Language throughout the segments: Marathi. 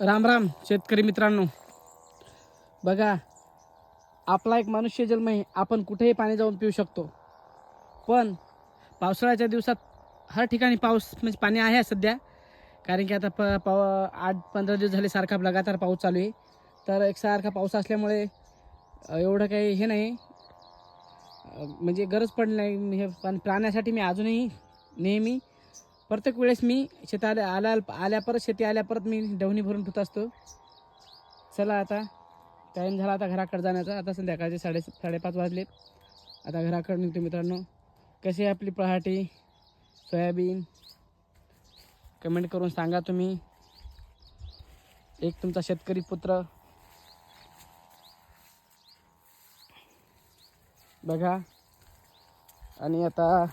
राम राम शेतकरी मित्रांनो. बघा आपला एक मनुष्य जन्म आहे आपण कुठेही पाणी जाऊन पिऊ शकतो. पण पावसाळ्याच्या दिवसात हर ठिकाणी पाऊस म्हणजे पाणी आहे सध्या. कारण की आता प पाव आठ पंधरा दिवस झाले सारखा लगातार पाऊस चालू आहे. तर एकसारखा पाऊस असल्यामुळे एवढं काही हे नाही. म्हणजे गरज पडली नाही. हे पण प्राण्यासाठी मी अजूनही नेहमी प्रत्येक वेळेस मी शेताला आल्या आल्या परत शेती आल्या परत मी डवणी भरून ठेवत असतो. चला आता टाईम झाला आता घराकडे जाण्याचा. आता संध्याकाळचे साडे साडेपाच वाजले. आता घराकडे निघतो मित्रांनो. कशी आहे आपली पहाटी? सोयाबीन? कमेंट करून सांगा तुम्ही. एक तुमचा शेतकरी पुत्र. बघा. आणि आता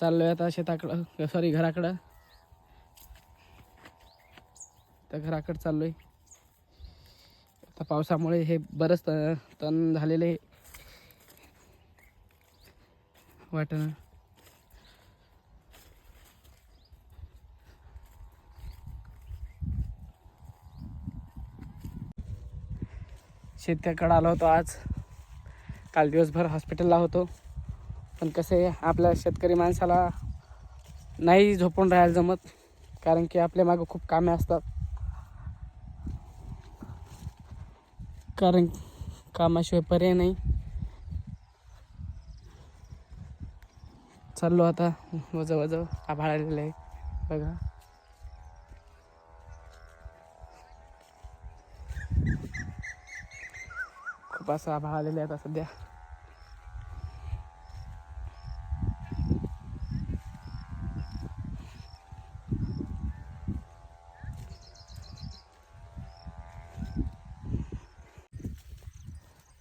चाललोय आता शेताकडं सॉरी घराकडं. तर घराकडं चाललोय. आता पावसामुळे हे बरंच त- तण झालेले वाटणं. शेत्याकडं आलो होतो आज. काल दिवसभर हॉस्पिटलला होतो. पण कसं आहे आपल्या शेतकरी माणसाला नाही झोपून राहायला जमत कारण की आपल्या मागं खूप कामे असतात. कारण कामाशिवाय पर्याय नाही. चाललो आता वज वज आभाळ आलेलं आहे बघा. खूप असं आभाळ आलेलं आहे आता सध्या.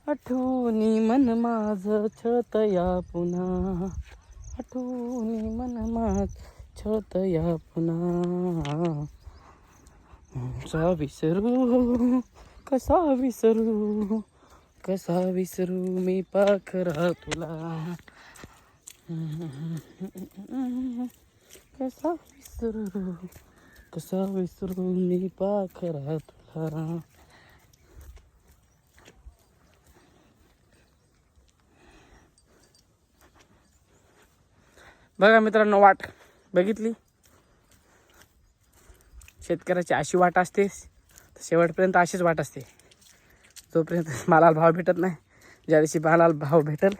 आठवणी मन माझ छतया पुन्हा. आठवणी मन माझ छतया पुन्हा. कसा विसरू कसा विसरू कसा विसरू मी पाखरा तुला. कसा विसरू कसा विसरू मी पाखरा तुला. बघा मित्रांनो वाट. बघितली? शेतकऱ्याची अशी वाट असते. शेवटपर्यंत अशीच वाट असते. जोपर्यंत मालाला भाव भेटत नाही ज्या दिवशी मालाला भाव भेटेल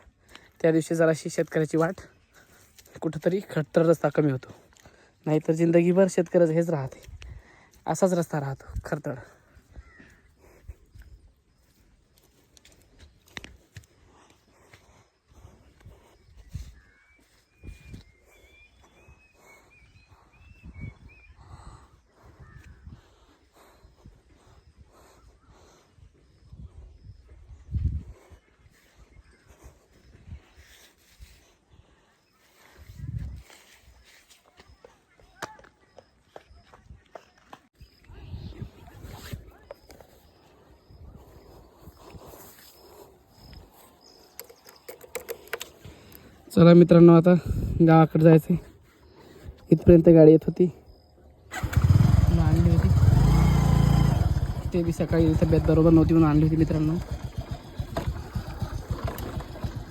त्या दिवशी जराशी शेतकऱ्याची वाट कुठंतरी खडतर रस्ता कमी होतो. नाहीतर जिंदगीभर शेतकऱ्याचं हेच राहते. असाच रस्ता राहतो खरतड चला मित्रांनो आता गावाकडे जायचं इथपर्यंत गाडी येत होती. म्हणून आणली होती ते बी सकाळी तब्येत बरोबर नव्हती म्हणून आणली होती मित्रांनो.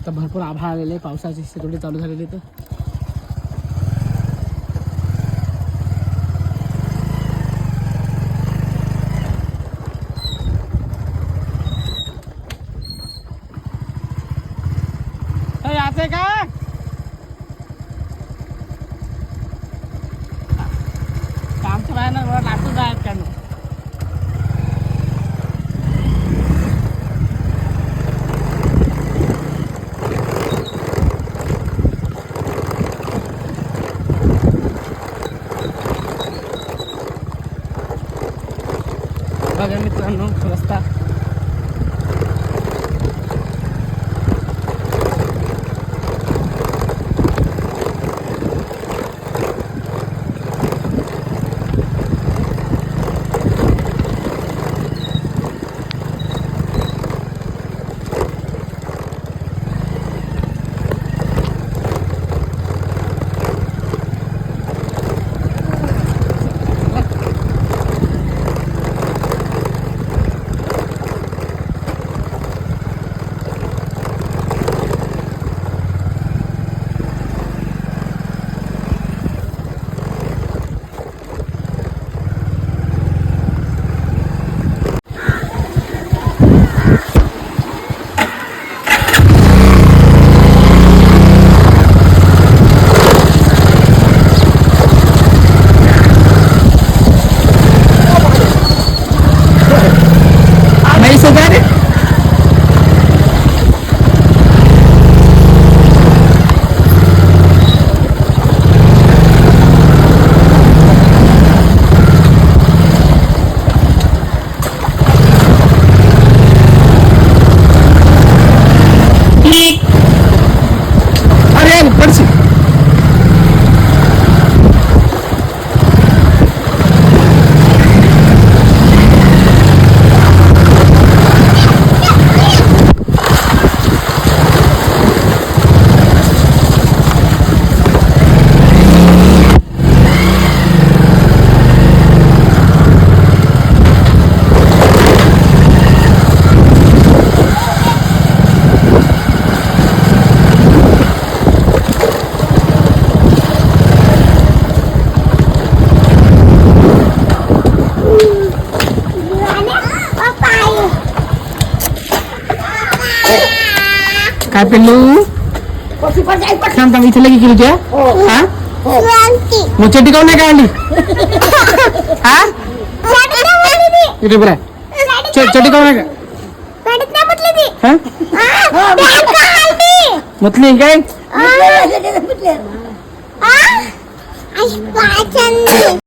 आता भरपूर आभाळ आलेले पावसाची थोडी चालू झालेली तर का बघा मित्रांनो रस्ता काय पेल्लू? थांब थांब इथे लगी केली त्या हा? मग काऊन नाही काढली हा? इथे बरं चटी काऊन नाही का हा? म्हटली काय?